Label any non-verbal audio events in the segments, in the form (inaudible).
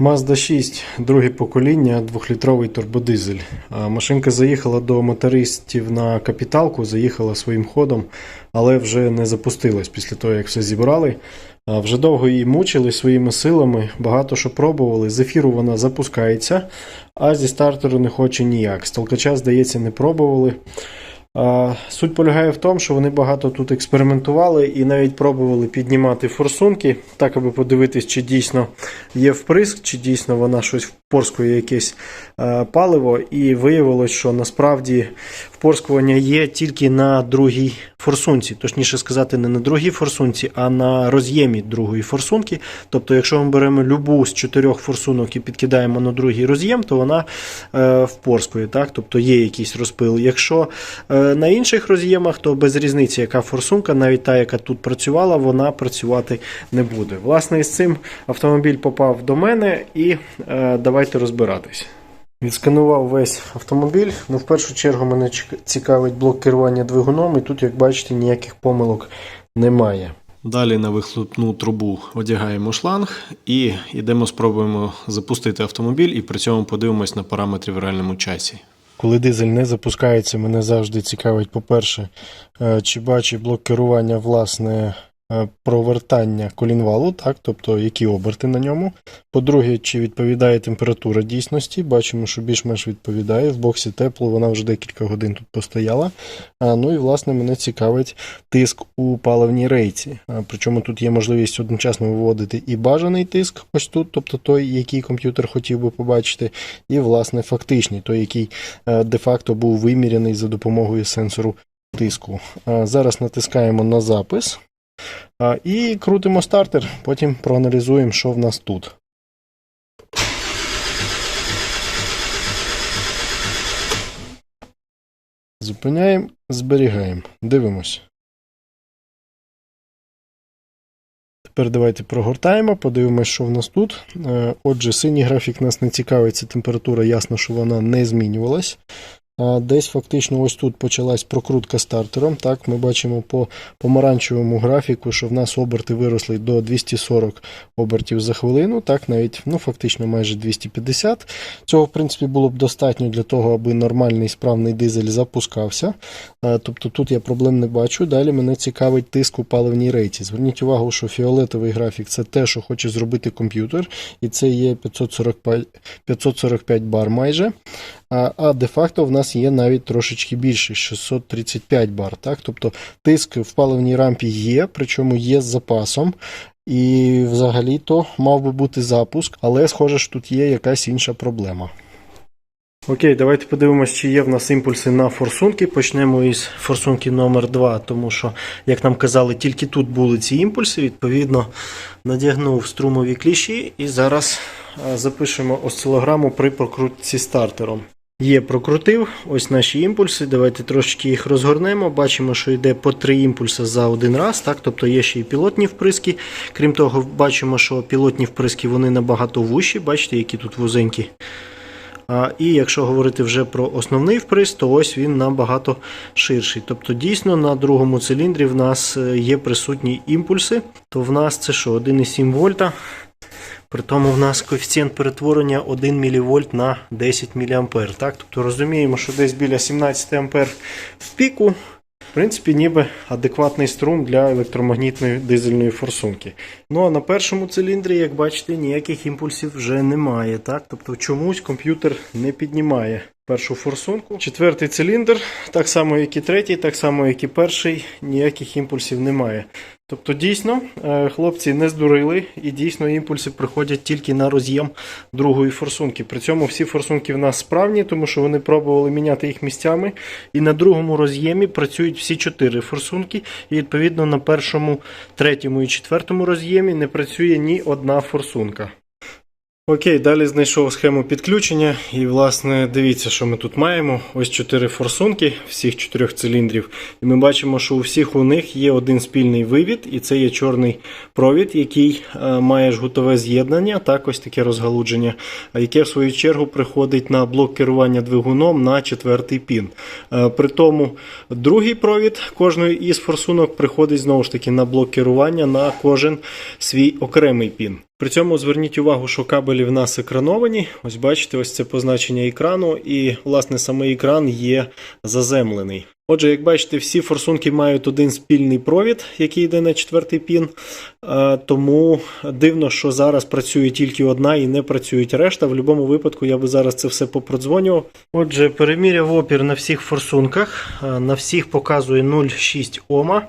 Mazda 6, друге покоління, 2-літровий турбодизель. Машинка заїхала до мотористів на капіталку, заїхала своїм ходом, але вже не запустилась після того, як все зібрали. Вже довго її мучили своїми силами, багато що пробували. З ефіру вона запускається, а зі стартеру не хоче ніяк. З толкача, здається, не пробували. Суть полягає в тому, що вони багато тут експериментували і навіть пробували піднімати форсунки, так аби подивитись, чи дійсно є вприск, чи дійсно вона щось впорскує якесь е, паливо. І виявилось, що насправді впорскування є тільки на другій форсунці. Точніше сказати, не на другій форсунці, а на роз'ємі другої форсунки. Тобто, якщо ми беремо любу з чотирьох форсунок і підкидаємо на другий роз'єм, то вона е, впорскує. Так? Тобто є якийсь розпил. Якщо е, на інших роз'ємах, то без різниці, яка форсунка, навіть та, яка тут працювала, вона працювати не буде. Власне, із цим автомобіль попав до мене і е, давайте розбиратись. Відсканував весь автомобіль. Ну, в першу чергу мене цікавить блок керування двигуном, і тут, як бачите, ніяких помилок немає. Далі на вихлопну трубу одягаємо шланг і йдемо, спробуємо запустити автомобіль і при цьому подивимось на параметри в реальному часі. Коли дизель не запускається, мене завжди цікавить, по-перше, е, чи бачить блок керування власне провертання колінвалу, так, тобто які оберти на ньому. По-друге, чи відповідає температура дійсності. Бачимо, що більш-менш відповідає. В боксі тепло, вона вже декілька годин тут постояла. Ну і власне мене цікавить тиск у паливній рейці. Причому тут є можливість одночасно виводити і бажаний тиск, ось тут, тобто той, який комп'ютер хотів би побачити, і власне фактичний, той, який е, де-факто був виміряний за допомогою сенсору тиску. Зараз натискаємо на запис. І крутимо стартер, потім проаналізуємо, що в нас тут. Зупиняємо, зберігаємо. Дивимось. Тепер давайте прогортаємо, подивимось, що в нас тут. Е, Отже, синій графік нас не цікавить, це температура, ясно, що вона не змінювалась. Десь фактично ось тут почалась прокрутка стартером. Так, Ми бачимо по помаранчевому графіку, що в нас оберти виросли до 240 обертів за хвилину, так, навіть ну, фактично майже 250. Цього, в принципі, було б достатньо для того, аби нормальний справний дизель запускався. Тобто тут я проблем не бачу. Далі мене цікавить тиск у паливній рейті. Зверніть увагу, що фіолетовий графік це те, що хоче зробити комп'ютер, і це є 545, 545 бар майже. А, а де-факто в нас є навіть трошечки більше 635 бар. Так? Тобто тиск в паливній рампі є, причому є з запасом. І взагалі-то мав би бути запуск, але схоже, що тут є якась інша проблема. Окей, давайте подивимося, чи є в нас імпульси на форсунки. Почнемо із форсунки номер 2 тому що, як нам казали, тільки тут були ці імпульси. Відповідно, надягнув струмові кліщі і зараз е, запишемо осцилограму при прокрутці стартером. Є, прокрутив. Ось наші імпульси. Давайте трошечки їх розгорнемо. Бачимо, що йде по три імпульси за один раз. Так? Тобто є ще і пілотні вприски. Крім того, бачимо, що пілотні вприски вони набагато вущі. Бачите, які тут вузенькі. А, І якщо говорити вже про основний вприс, то ось він набагато ширший. Тобто, дійсно на другому циліндрі в нас е, є присутні імпульси. То в нас це що, 1,7 вольта. При тому в нас коефіцієнт перетворення 1 мВ на 10 мА. Так? Тобто розуміємо, що десь біля 17 А в піку. В принципі, ніби адекватний струм для електромагнітної дизельної форсунки. Ну а на першому циліндрі, як бачите, ніяких імпульсів вже немає. Так? Тобто чомусь комп'ютер не піднімає першу форсунку. Четвертий циліндр, так само, як і третій, так само, як і перший, ніяких імпульсів немає. Тобто, дійсно, е, хлопці не здурили, і дійсно імпульси приходять тільки на роз'єм другої форсунки. При цьому всі форсунки в нас справні, тому що вони пробували міняти їх місцями. І на другому роз'ємі працюють всі чотири форсунки. І відповідно на першому, третьому і четвертому роз'ємі не працює ні одна форсунка. Окей, далі знайшов схему підключення, і, власне, дивіться, що ми тут маємо. Ось чотири форсунки всіх чотирьох циліндрів. І ми бачимо, що у всіх у них є один спільний вивід, і це є чорний провід, який е, має жгутове з'єднання, так ось таке розгалудження, яке в свою чергу приходить на блок керування двигуном на четвертий пін. Е, При тому другий провід кожної із форсунок приходить знову ж таки на блок керування на кожен свій окремий пін. При цьому зверніть увагу, що кабелі в нас екрановані. Ось бачите, ось це позначення екрану, і власне саме екран є заземлений. Отже, як бачите, всі форсунки мають один спільний провід, який йде на четвертий пін. Е, Тому дивно, що зараз працює тільки одна і не працюють решта. В будь-якому випадку я би зараз це все попродзвонював. Отже, переміряв опір на всіх форсунках. Е, На всіх показує 0,6 Ома.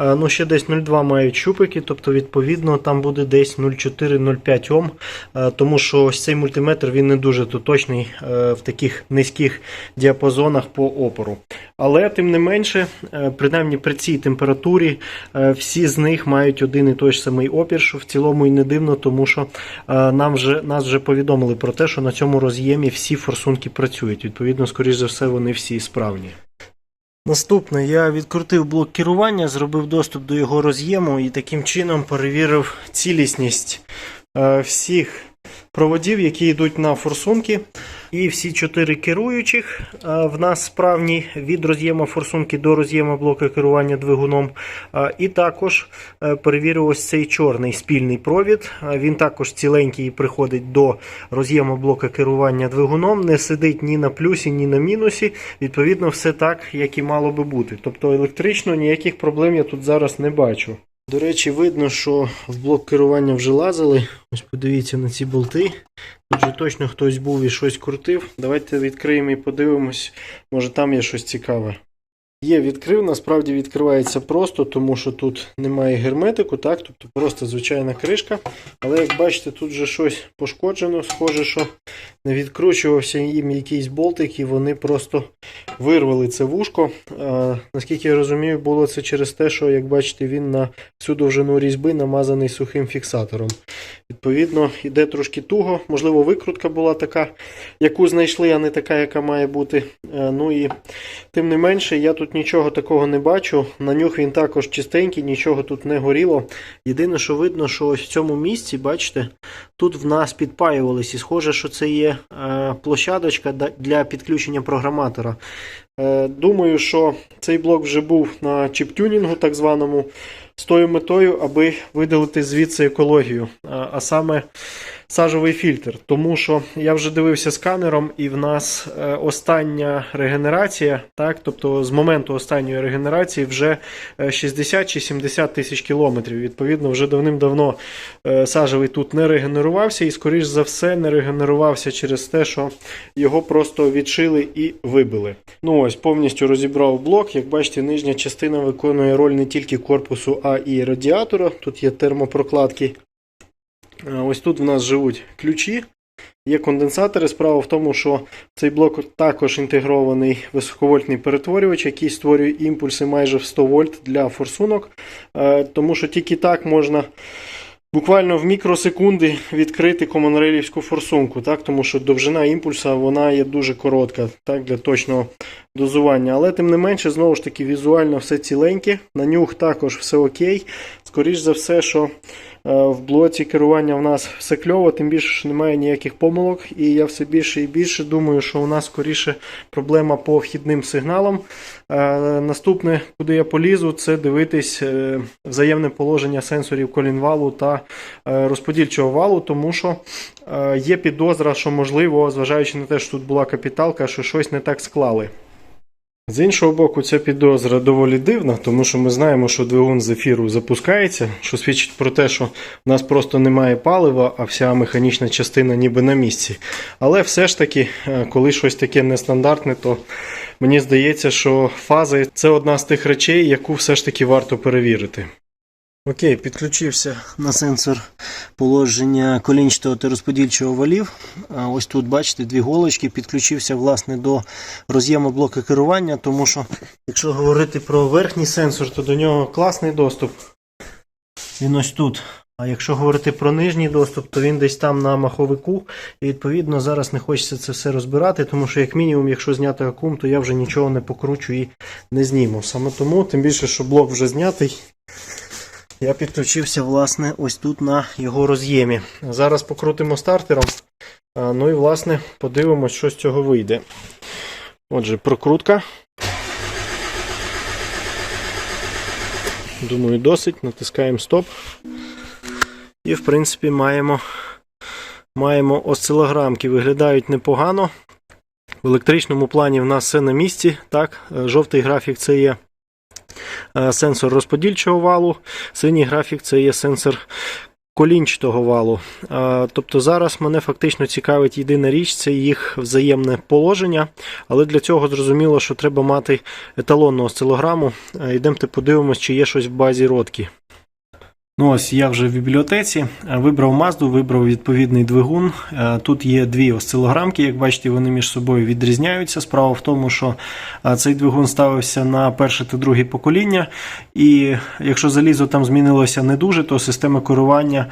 Е, Ну, ще десь 0,2 мають щупики, тобто, відповідно, там буде десь 0,4-0,5 Ом. Тому що ось цей мультиметр він не дуже точний в таких низьких діапазонах по опору. Але тим не менше, е, принаймні при цій температурі е, всі з них мають один і той ж самий опір, що в цілому і не дивно, тому що е, нам вже, нас вже повідомили про те, що на цьому роз'ємі всі форсунки працюють. Відповідно, скоріш за все, вони всі справні. Наступне, я відкрутив блок керування, зробив доступ до його роз'єму і таким чином перевірив цілісність всіх проводів, які йдуть на форсунки. І всі чотири керуючих е, в нас справні від роз'єму форсунки до роз'єму блока керування двигуном. Е, І також е, перевірив ось цей чорний спільний провід. Він також ціленький і приходить до роз'єму блока керування двигуном, не сидить ні на плюсі, ні на мінусі. Відповідно, все так, як і мало би бути. Тобто електрично ніяких проблем я тут зараз не бачу. До речі, видно, що в блок керування вже лазили. Ось подивіться на ці болти. Тут же точно хтось був і щось крутив. Давайте відкриємо і подивимось, може там є щось цікаве. Є, відкрив, насправді відкривається просто, тому що тут немає герметику, так? Тобто просто звичайна кришка. Але як бачите, тут вже щось пошкоджено, схоже, що не відкручувався їм якийсь болтик, і вони просто вирвали це вушко. А, наскільки я розумію, було це через те, що, як бачите, він на всю довжину різьби намазаний сухим фіксатором. Відповідно, йде трошки туго. Можливо, викрутка була така, яку знайшли, а не така, яка має бути. Е, Ну і тим не менше, я тут нічого такого не бачу. На нюх він також чистенький, нічого тут не горіло. Єдине, що видно, що ось в цьому місці, бачите, тут в нас підпаювались, і схоже, що це є е, площадочка для підключення програматора. Е, Думаю, що цей блок вже був на чіптюнінгу, так званому, з тою метою, аби видалити звідси екологію, а- а саме сажовий фільтр. Тому що я вже дивився сканером, і в нас е, остання регенерація, так, тобто з моменту останньої регенерації вже е, 60 чи 70 тисяч кілометрів. Відповідно, вже давним-давно е, сажевий тут не регенерувався і, скоріш за все, не регенерувався через те, що його просто відшили і вибили. Ну ось повністю розібрав блок. Як бачите, нижня частина виконує роль не тільки корпусу, а і радіатора. Тут є термопрокладки. Е, Ось тут в нас живуть ключі. Є конденсатори. Справа в тому, що цей блок також інтегрований високовольтний перетворювач, який створює імпульси майже в 100 вольт для форсунок. Е, Тому що тільки так можна буквально в мікросекунди відкрити комонрейлівську форсунку, так? тому що довжина імпульса вона є дуже коротка так, для точного дозування. Але тим не менше, знову ж таки, візуально все ціленьке. На нюх також все окей. Скоріш за все, що в блоці керування в нас все кльово, тим більше що немає ніяких помилок. І я все більше і більше думаю, що у нас скоріше проблема по вхідним сигналам. Е, Наступне, куди я полізу, це дивитись е, взаємне положення сенсорів колінвалу та е, розподільчого валу, тому що е, є підозра, що можливо, зважаючи на те, що тут була капіталка, що щось не так склали. З іншого боку, ця підозра доволі дивна, тому що ми знаємо, що двигун з ефіру запускається, що свідчить про те, що в нас просто немає палива, а вся механічна частина ніби на місці. Але все ж таки, е, коли щось таке нестандартне, то мені здається, що фази це одна з тих речей, яку все ж таки варто перевірити. Окей, підключився на сенсор положення колінчатого та розподільчого валів. Ось тут, бачите, дві голочки. Підключився власне до роз'єму блока керування, тому що, якщо говорити про верхній сенсор, то до нього класний доступ. Він ось тут. А якщо говорити про нижній доступ, то він десь там на маховику. І відповідно зараз не хочеться це все розбирати, тому що, як мінімум, якщо зняти акум, то я вже нічого не покручу і не зніму. Саме тому, тим більше, що блок вже знятий. Я підключився, власне, ось тут на його роз'ємі. Зараз покрутимо стартером. Ну і, власне, подивимось, що з цього вийде. Отже, прокрутка. Думаю, досить. Натискаємо стоп. І, в принципі, маємо, маємо осцилограмки. Виглядають непогано. В електричному плані в нас все на місці. Так, Е, жовтий графік це є сенсор розподільчого валу, синій графік це є сенсор колінчатого валу. Е, Тобто зараз мене фактично цікавить єдина річ це їх взаємне положення, але для цього зрозуміло, що треба мати еталонну осцилограму. Е, Йдемте подивимось, чи є щось в базі родки. Ну ось я вже в бібліотеці. Е, Вибрав Mazda, вибрав відповідний двигун. Е, Тут є дві осцилограмки, як бачите, вони між собою відрізняються. Справа в тому, що е, цей двигун ставився на перше та друге покоління, і якщо залізо там змінилося не дуже, то система керування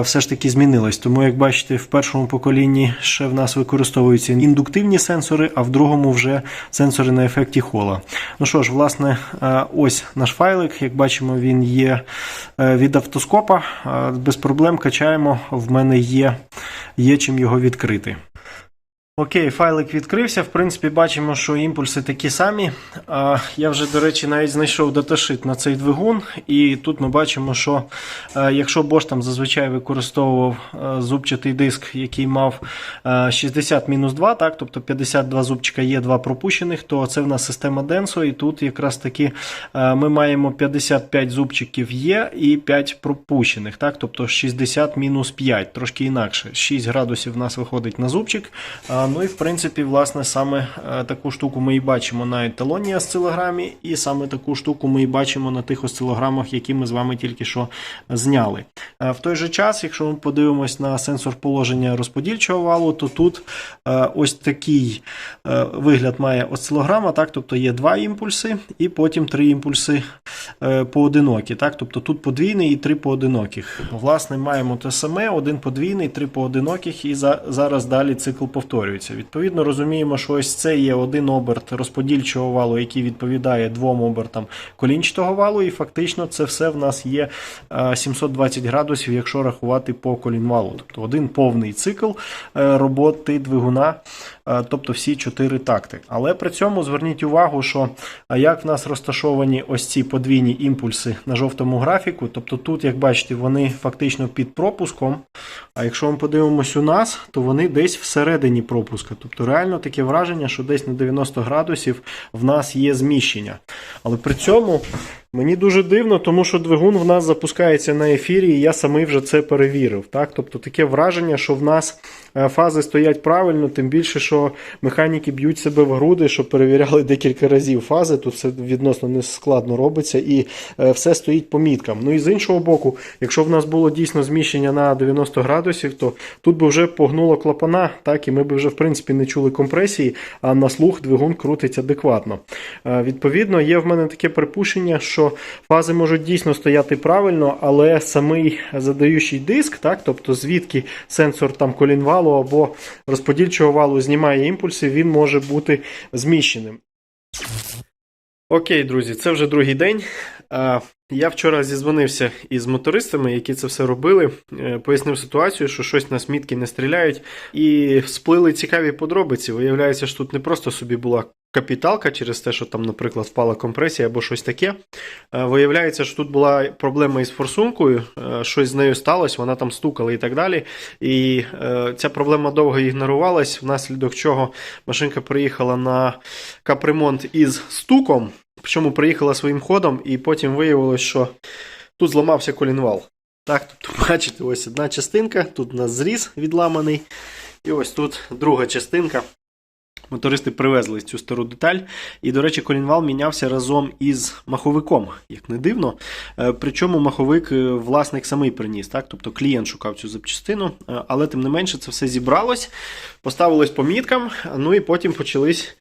все ж таки змінилась. Тому, як бачите, в першому поколінні ще в нас використовуються індуктивні сенсори, а в другому вже сенсори на ефекті хола. Ну що ж, власне, ось наш файлик. Як бачимо, він є від автоскопа. Е, Без проблем качаємо. В мене є, є чим його відкрити. Окей, файлик відкрився. В принципі, бачимо, що імпульси такі самі. Я вже, до речі, навіть знайшов даташит на цей двигун, і тут ми бачимо, що е, якщо Bosch там зазвичай використовував е, зубчатий диск, який мав е, 60-2, так, тобто 52 зубчика є, 2 пропущених, то це в нас система Denso, і тут якраз таки е, ми маємо 55 зубчиків є і 5 пропущених, так, тобто 60 мінус 5, трошки інакше. 6 градусів в нас виходить на зубчик. Ну і в принципі, власне, саме е, таку штуку ми і бачимо на еталонній осцилограмі, і саме таку штуку ми і бачимо на тих осцилограмах, які ми з вами тільки що зняли. Е, В той же час, якщо ми подивимось на сенсор положення розподільчого валу, то тут е, ось такий вигляд має осцилограма, так, тобто є два імпульси, і потім три імпульси поодинокі. Так, тобто тут подвійний і три поодиноких. Власне, маємо те саме: один подвійний, три поодиноких, і зараз далі цикл повторюється. Відповідно, розуміємо, що ось це є один оберт розподільчого валу, який відповідає двом обертам колінчатого валу, і фактично це все в нас є е, 720 градусів, якщо рахувати по колінвалу. Тобто один повний цикл е, роботи двигуна, е, тобто всі чотири такти. Але при цьому зверніть увагу, що як в нас розташовані ось ці подвійні імпульси на жовтому графіку, тобто тут, як бачите, вони фактично під пропуском. А якщо ми подивимось у нас, то вони десь всередині пропуска. Тобто реально таке враження, що десь на 90 градусів в нас є зміщення. Але при цьому мені дуже дивно, тому що двигун в нас запускається на ефірі, і я самий вже це перевірив. Так? Тобто таке враження, що в нас е, фази стоять правильно, тим більше, що механіки б'ють себе в груди, що перевіряли декілька разів фази. Тут це відносно не складно робиться, і е, все стоїть по міткам. Ну і з іншого боку, якщо в нас було дійсно зміщення на 90 градусів, то тут би вже погнуло клапана, так, і ми б вже в принципі не чули компресії, а на слух двигун крутить адекватно. Е, Відповідно, є в мене таке припущення, що фази можуть дійсно стояти правильно, але самий задаючий диск, так, тобто звідки сенсор там колінвалу або розподільчого валу знімає імпульси, він може бути зміщеним. Окей, друзі, це вже другий день. Я вчора зізвонився із мотористами, які це все робили. Е, Пояснив ситуацію, що щось на смітки не стріляють, і сплили цікаві подробиці. Виявляється, що тут не просто собі була капіталка через те, що там, наприклад, впала компресія або щось таке. Е, Виявляється, що тут була проблема із форсункою, е, щось з нею сталося, вона там стукала і так далі. І ця проблема довго ігнорувалась, внаслідок чого машинка приїхала на капремонт із стуком. Причому приїхала своїм ходом, і потім виявилось, що тут зламався колінвал. Так, тобто, (laughs) бачите, ось одна частинка, тут у нас зріз відламаний, і ось тут друга частинка. Мотористи привезли цю стару деталь. І, до речі, колінвал мінявся разом із маховиком, як не дивно. Е, Причому маховик е, власник самий приніс, так? тобто клієнт шукав цю запчастину, Е, але тим не менше це все зібралось, поставилось по міткам, ну і потім почались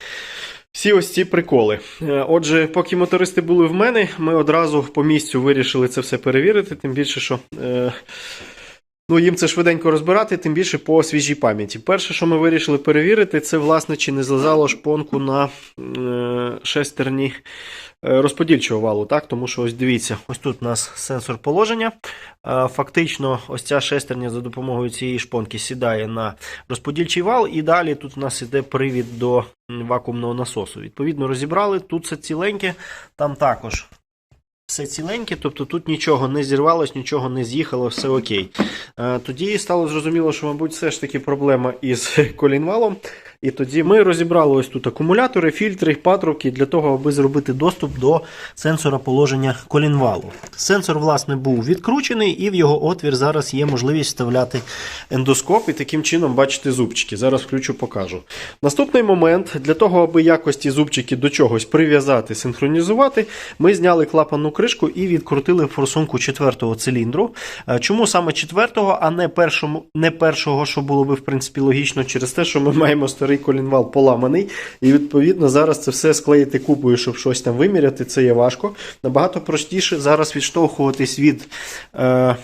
всі ось ці приколи. Е, Отже, поки мотористи були в мене, ми одразу по місцю вирішили це все перевірити, тим більше, що. Е, Ну, їм це швиденько розбирати, тим більше по свіжій пам'яті. Перше, що ми вирішили перевірити, це, власне, чи не злазало шпонку на е, шестерні розподільчого валу. Так? Тому що ось дивіться, ось тут у нас сенсор положення. Е, Фактично, ось ця шестерня за допомогою цієї шпонки сідає на розподільчий вал, і далі тут у нас іде привід до вакуумного насосу. Відповідно, розібрали, тут все ціленьке, там також все ціленьке, тобто тут нічого не зірвалось, нічого не з'їхало, все окей. Е, Тоді стало зрозуміло, що, мабуть, все ж таки проблема із (laughs) колінвалом. І тоді ми розібрали ось тут акумулятори, фільтри, патрубки для того, аби зробити доступ до сенсора положення колінвалу. Сенсор, власне, був відкручений, і в його отвір зараз є можливість вставляти ендоскоп і таким чином бачити зубчики. Зараз включу, покажу. Наступний момент для того, аби якості зубчики до чогось прив'язати, синхронізувати, ми зняли клапанну кришку і відкрутили форсунку четвертого циліндру. Е, Чому саме четвертого, а не першому, не першого, що було би в принципі логічно, через те, що ми маємо старий колінвал поламаний, і відповідно зараз це все склеїти купою, щоб щось там виміряти, це є важко. Набагато простіше зараз відштовхуватись від. Е,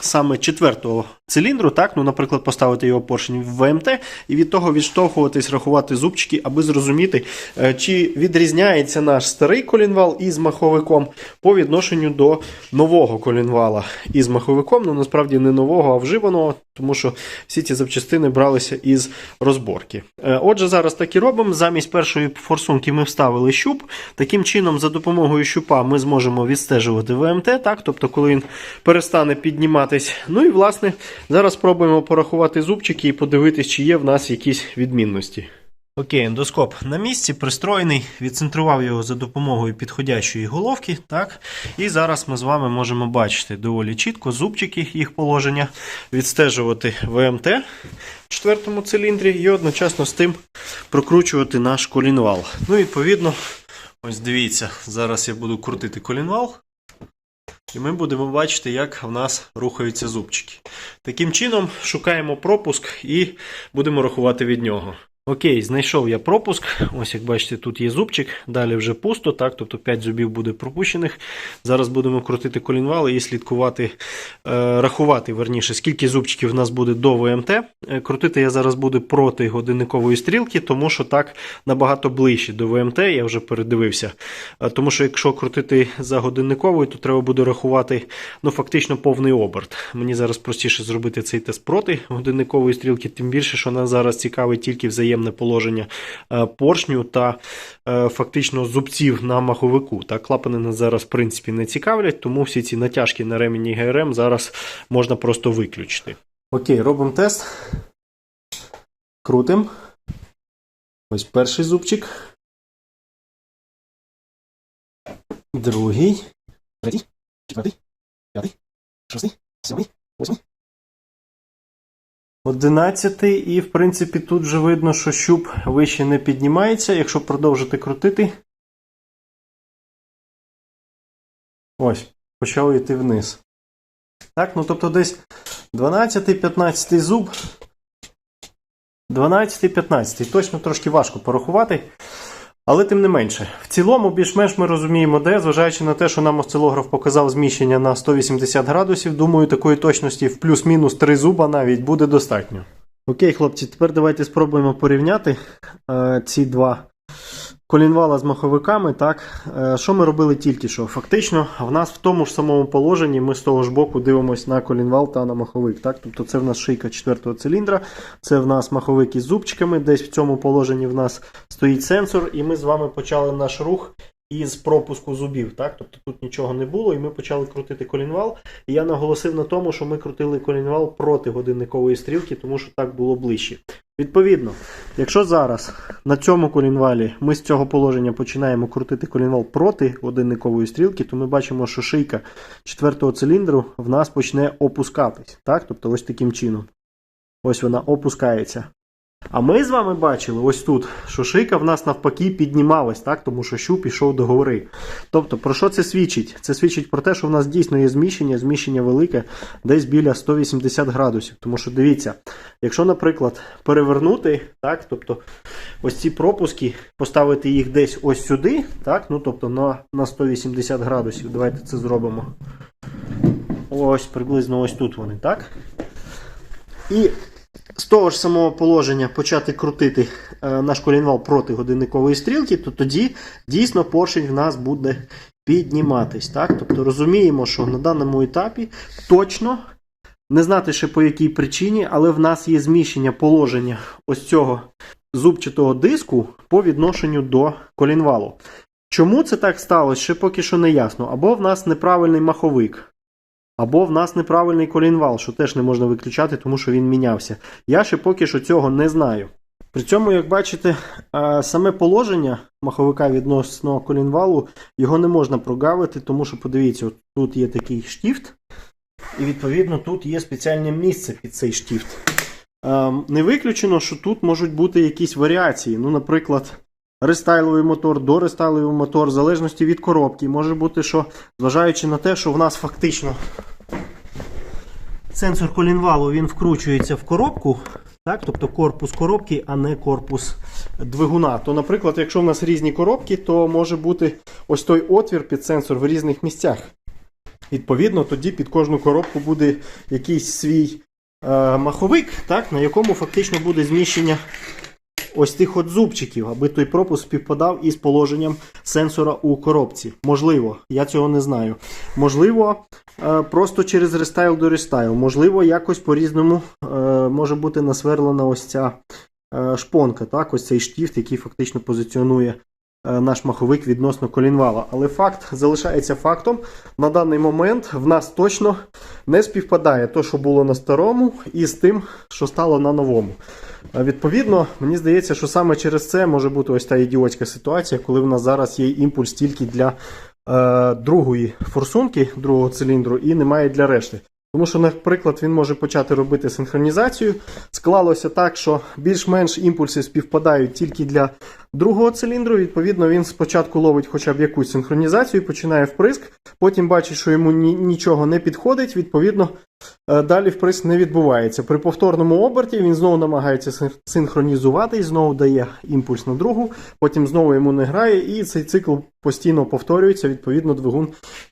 Саме четвертого циліндру, так, ну, наприклад, поставити його поршень в ВМТ, і від того відштовхуватись, рахувати зубчики, аби зрозуміти, е, чи відрізняється наш старий колінвал із маховиком по відношенню до нового колінвала із маховиком. Ну насправді не нового, а вживаного, тому що всі ці запчастини бралися із розборки. Е, Отже, зараз так і робимо. Замість першої форсунки ми вставили щуп. Таким чином, за допомогою щупа ми зможемо відстежувати ВМТ, так, тобто, коли він перестане підніматись. Ну і власне зараз спробуємо порахувати зубчики і подивитись, чи є в нас якісь відмінності. Окей, ендоскоп на місці пристроєний, відцентрував його за допомогою підходящої головки. Так? І зараз ми з вами можемо бачити доволі чітко зубчики, їх положення, відстежувати ВМТ в четвертому циліндрі і одночасно з тим прокручувати наш колінвал. Ну, відповідно, ось дивіться, зараз я буду крутити колінвал. І ми будемо бачити, як в нас рухаються зубчики. Таким чином, шукаємо пропуск і будемо рахувати від нього. Окей, знайшов я пропуск. Ось як бачите, тут є зубчик, далі вже пусто, так, тобто 5 зубів буде пропущених. Зараз будемо крутити колінвали і слідкувати, е, рахувати верніше, скільки зубчиків в нас буде до ВМТ. Е, крутити я зараз буду проти годинникової стрілки, тому що так набагато ближче до ВМТ, я вже передивився. Е, тому що якщо крутити за годинниковою, то треба буде рахувати ну, фактично повний оберт. Мені зараз простіше зробити цей тест проти годинникової стрілки, тим більше, що нас зараз цікавить тільки взаємне положення е, поршню та е, фактично зубців на маховику. Так, клапани нас зараз в принципі не цікавлять, тому всі ці натяжки на ремені ГРМ зараз можна просто виключити. Окей, робимо тест. Крутим. Ось перший зубчик. Другий. Третій. Четвертий. П'ятий. Шостий. Сьомий. Восьмий. Одинадцятий, і в принципі тут вже видно, що щуп вище не піднімається. Якщо продовжити крутити. Ось, почав йти вниз. Так, ну тобто десь 12-15 зуб. 12-15. Точно трошки важко порахувати. Але тим не менше, в цілому, більш-менш ми розуміємо, де, зважаючи на те, що нам осцилограф показав зміщення на 180 градусів, думаю, такої точності в плюс-мінус 3 зуба навіть буде достатньо. Окей, хлопці, тепер давайте спробуємо порівняти е, ці два колінвала з маховиками. Так, Е, Що ми робили тільки що? Фактично, в нас в тому ж самому положенні ми з того ж боку дивимося на колінвал та на маховик. Так? Тобто це в нас шийка четвертого циліндра, це в нас маховик із зубчиками, десь в цьому положенні в нас стоїть сенсор, і ми з вами почали наш рух. Із пропуску зубів, так? Тобто тут нічого не було, і ми почали крутити колінвал. І я наголосив на тому, що ми крутили колінвал проти годинникової стрілки, тому що так було ближче. Відповідно, якщо зараз на цьому колінвалі ми з цього положення починаємо крутити колінвал проти годинникової стрілки, то ми бачимо, що шийка четвертого циліндру в нас почне опускатись. Так? Тобто ось таким чином. Ось вона опускається. А ми з вами бачили ось тут, що шийка в нас навпаки піднімалась, так? тому що щуп пішов до гори. Тобто, про що це свідчить? Це свідчить про те, що в нас дійсно є зміщення, зміщення велике, десь біля 180 градусів. Тому що дивіться, якщо, наприклад, перевернути, так, тобто ось ці пропуски, поставити їх десь ось сюди, так, ну тобто на, на 180 градусів. Давайте це зробимо. Ось приблизно ось тут вони, так? І з того ж самого положення почати крутити е, наш колінвал проти годинникової стрілки, то тоді дійсно поршень в нас буде підніматись. Так? Тобто розуміємо, що на даному етапі точно не знати ще по якій причині, але в нас є зміщення положення ось цього зубчатого диску по відношенню до колінвалу. Чому це так сталося, ще поки що не ясно. Або в нас неправильний маховик, або в нас неправильний колінвал, що теж не можна виключати, тому що він мінявся. Я ще поки що цього не знаю. При цьому, як бачите, е, саме положення маховика відносно колінвалу його не можна прогавити, тому що подивіться, тут є такий штіфт, і відповідно тут є спеціальне місце під цей штіфт. Ем, Не виключено, що тут можуть бути якісь варіації. Ну, наприклад, рестайловий мотор, дорестайловий мотор, в залежності від коробки. Може бути, що зважаючи на те, що в нас фактично сенсор колінвалу він вкручується в коробку, так, тобто корпус коробки, а не корпус двигуна. То, наприклад, якщо в нас різні коробки, то може бути ось той отвір під сенсор в різних місцях. Відповідно, тоді під кожну коробку буде якийсь свій е, маховик, так, на якому фактично буде зміщення ось тих от зубчиків, аби той пропуск співпадав із положенням сенсора у коробці. Можливо, я цього не знаю. Можливо, е, просто через рестайл до рестайл. Можливо, якось по-різному е, може бути насверлена ось ця е, шпонка, так, ось цей штіфт, який фактично позиціонує наш маховик відносно колінвала. Але факт залишається фактом. На даний момент в нас точно не співпадає те, що було на старому, із тим, що стало на новому. Відповідно, мені здається, що саме через це може бути ось та ідіотська ситуація, коли в нас зараз є імпульс тільки для е, другої форсунки, другого циліндру, і немає для решти. Тому що, наприклад, він може почати робити синхронізацію. Склалося так, що більш-менш імпульси співпадають тільки для другого циліндру. Відповідно, він спочатку ловить хоча б якусь синхронізацію, починає вприск, потім бачить, що йому ні- нічого не підходить. Відповідно, е, далі вприск не відбувається. При повторному оберті він знову намагається син- синхронізувати, знову дає імпульс на другу, потім знову йому не грає, і цей цикл постійно повторюється. Відповідно, двигун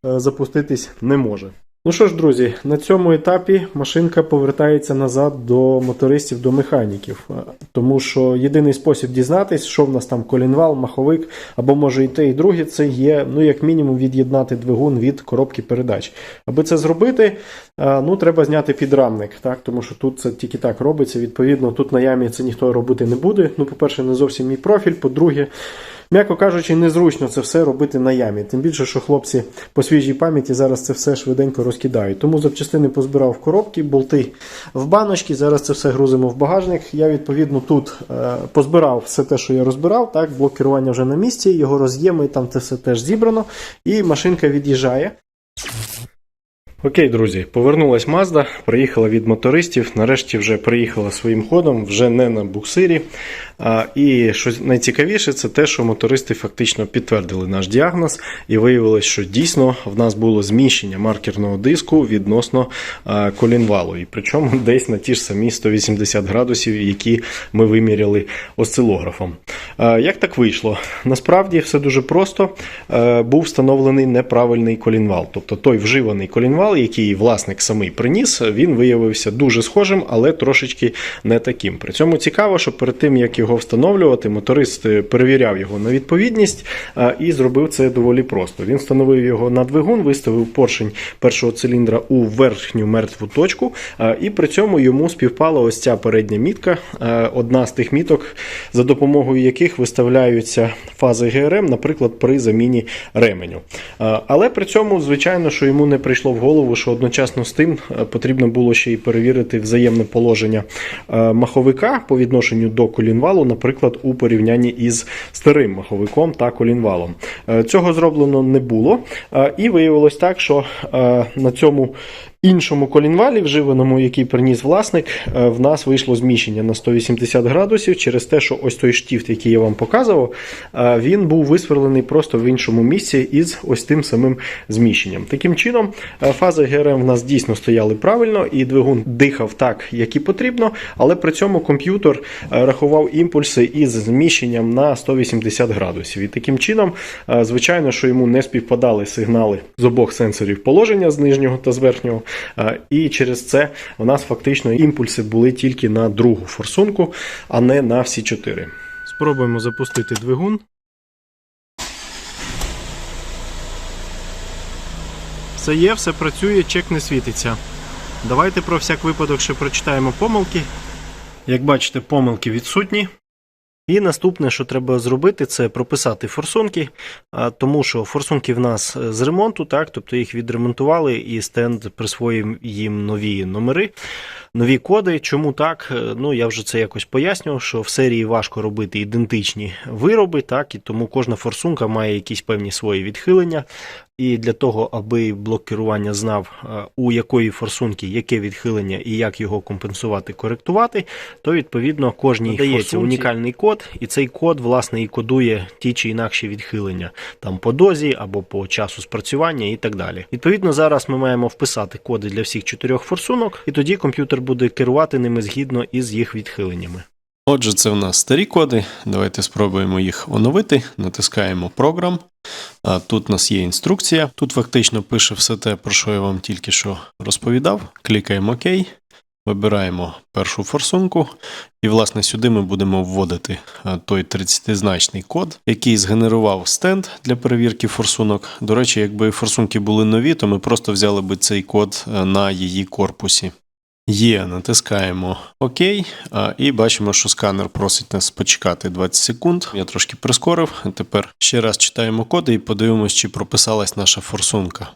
е, запуститись не може. Ну що ж, друзі, на цьому етапі машинка повертається назад до мотористів, до механіків. Е, Тому що єдиний спосіб дізнатись, що в нас там колінвал, маховик, або може і те, і друге, це є, ну, як мінімум, від'єднати двигун від коробки передач. Аби це зробити, е, ну, треба зняти підрамник, так? тому що тут це тільки так робиться. Відповідно, тут на ямі це ніхто робити не буде. Ну, по-перше, не зовсім мій профіль. По-друге, М'яко кажучи, незручно це все робити на ямі. Тим більше, що хлопці по свіжій пам'яті зараз це все швиденько розкидають. Тому запчастини позбирав в коробки, болти в баночки. Зараз це все грузимо в багажник. Я відповідно тут е, позбирав все те, що я розбирав. Так, блок керування вже на місці, його роз'єми, там це все теж зібрано, і машинка від'їжджає. Окей, друзі, повернулась Mazda, приїхала від мотористів. Нарешті вже приїхала своїм ходом, вже не на буксирі. А, і що найцікавіше, це те, що мотористи фактично підтвердили наш діагноз, і виявилось, що дійсно в нас було зміщення маркерного диску відносно колінвалу. І причому (laughs) десь на ті ж самі 180 градусів, які ми виміряли осцилографом. Як так вийшло? Насправді все дуже просто. Е, був встановлений неправильний колінвал, тобто той вживаний колінвал, який власник самий приніс, він виявився дуже схожим, але трошечки не таким. При цьому цікаво, що перед тим як його встановлювати, моторист е, перевіряв його на відповідність е, і зробив це доволі просто. Він встановив його на двигун, виставив поршень першого циліндра у верхню мертву точку, е, і при цьому йому співпала ось ця передня мітка, одна з тих міток, за допомогою яких виставляються фази ГРМ, наприклад, при заміні ременю. Але при цьому, звичайно, що йому не прийшло в голову, що одночасно з тим е, потрібно було ще й перевірити взаємне положення е, маховика по відношенню до колінвалу, наприклад, у порівнянні із старим маховиком та колінвалом. Е, Цього зроблено не було, і виявилось так, що на цьому іншому колінвалі, вживаному, який приніс власник, е, в нас вийшло зміщення на 180 градусів через те, що ось той штіфт, який я вам показував, е, він був висверлений просто в іншому місці із ось тим самим зміщенням. Таким чином, е, фази ГРМ в нас дійсно стояли правильно, і двигун дихав так, як і потрібно, але при цьому комп'ютер рахував імпульси із зміщенням на 180 градусів. І таким чином, звичайно, що йому не співпадали сигнали з обох сенсорів положення з нижнього та з верхнього. Е, І через це у нас фактично імпульси були тільки на другу форсунку, а не на всі чотири. Спробуємо запустити двигун. Все є, все працює, чек не світиться. Давайте про всяк випадок ще прочитаємо помилки. Як бачите, помилки відсутні. І наступне, що треба зробити, це прописати форсунки, тому що форсунки в нас е, з ремонту, так, тобто їх відремонтували, і стенд присвоїв їм нові номери, нові коди. Чому так? Е, Ну я вже це якось пояснював, що в серії важко робити ідентичні вироби, так, і тому кожна форсунка має якісь певні свої відхилення. І для того, аби блок керування знав, е, у якої форсунки яке відхилення і як його компенсувати, коректувати, то відповідно кожній дається форсунці- унікальний код, і цей код власне і кодує ті чи інакші відхилення там по дозі або по часу спрацювання і так далі. Відповідно, зараз ми маємо вписати коди для всіх чотирьох форсунок, і тоді комп'ютер буде керувати ними згідно із їх відхиленнями. Отже, це в нас старі коди. Давайте спробуємо їх оновити. Натискаємо програм. Тут у нас є інструкція. Тут фактично пише все те, про що я вам тільки що розповідав. Клікаємо ОК, вибираємо першу форсунку, і, власне, сюди ми будемо вводити той 30-значний код, який згенерував стенд для перевірки форсунок. До речі, якби форсунки були нові, то ми просто взяли би цей код на її корпусі. Є, натискаємо ОК, і бачимо, що сканер просить нас почекати 20 секунд. Я трошки прискорив. Тепер ще раз читаємо коди і подивимось, чи прописалась наша форсунка.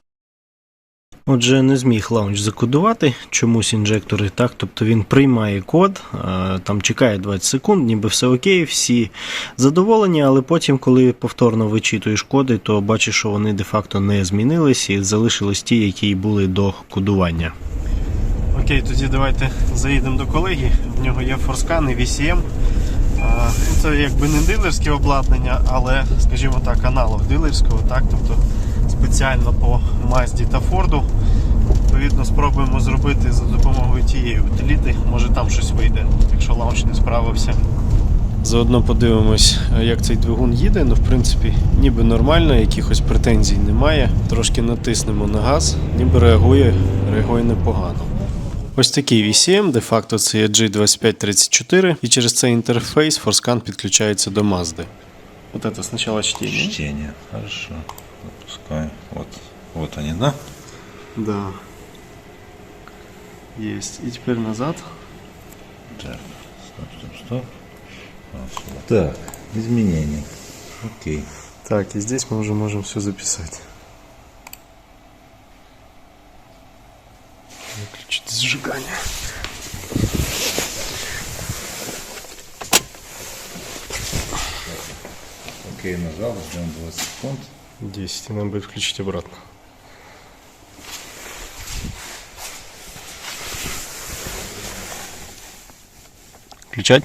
Отже, не зміг лаунч закодувати чомусь інжектори, так, тобто він приймає код, там чекає 20 секунд, ніби все окей, всі задоволені, але потім, коли повторно вичитуєш коди, то бачиш, що вони де-факто не змінились і залишились ті, які були до кодування. Окей, тоді давайте заїдемо до колеги. В нього є форскан і VCM. Ну, Це якби не дилерське обладнання, але, скажімо так, аналог дилерського, так, тобто спеціально по Mazda та Ford. Відповідно, спробуємо зробити за допомогою тієї утиліти. Може там щось вийде, якщо лаунч не справився. Заодно подивимось, як цей двигун їде. Ну, в принципі, ніби нормально, якихось претензій немає. Трошки натиснемо на газ, ніби реагує, реагує непогано. Ось такий VCM, де-факто це є G2534, і через цей інтерфейс Forscan підключається до Mazda. Вот это сначала чтение. Чтение. Хорошо. Запускаем. Вот. Вот они, да? Да. Есть. И теперь назад. Так. Стоп, стоп, стоп. А, сюда. Так, изменения. Окей. Так, и здесь мы уже можем все записать. Зажигание. Окей, нажал, ждем 20 секунд. 10, и нам будет включить обратно. Включать?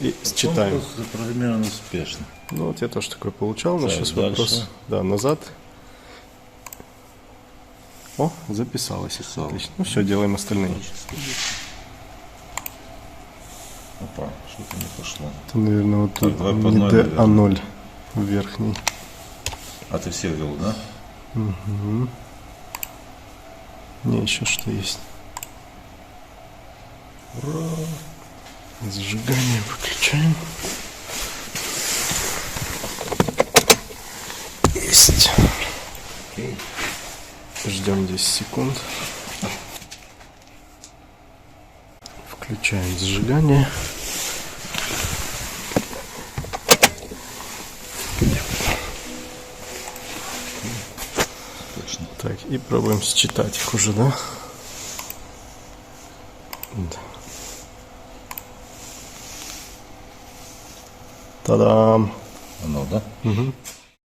И считаем. Конкурс запрограммирован успешно. Ну вот я тоже такой получал, но сейчас дальше. вопрос. Да, назад. О, записалось. Отлично. Ну все, делаем остальные. Опа, что-то не пошло. Это, наверное, вот тут давай не D, а 0 верхний. А ты все ввел, да? Не, еще что есть. Ура! Зажигание выключаем. Есть. Окей. Ждем 10 секунд. Включаем зажигание. Точно. Так, и пробуем считать их уже, да? Да. Та-дам! Оно, да?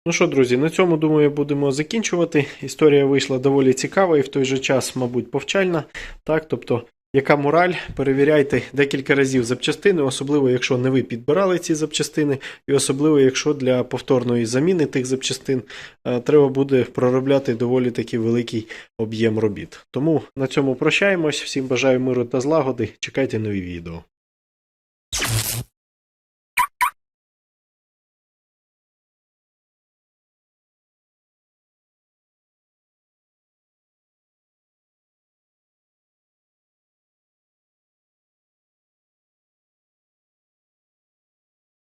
Ну що, друзі, на цьому думаю, будемо закінчувати. Історія вийшла доволі цікава і в той же час, мабуть, повчальна. Так, тобто, яка мораль? Перевіряйте декілька разів запчастини, особливо якщо не ви підбирали ці запчастини, і особливо якщо для повторної заміни тих запчастин е, треба буде проробляти доволі таки великий об'єм робіт. Тому на цьому прощаємось. Всім бажаю миру та злагоди. Чекайте нові відео.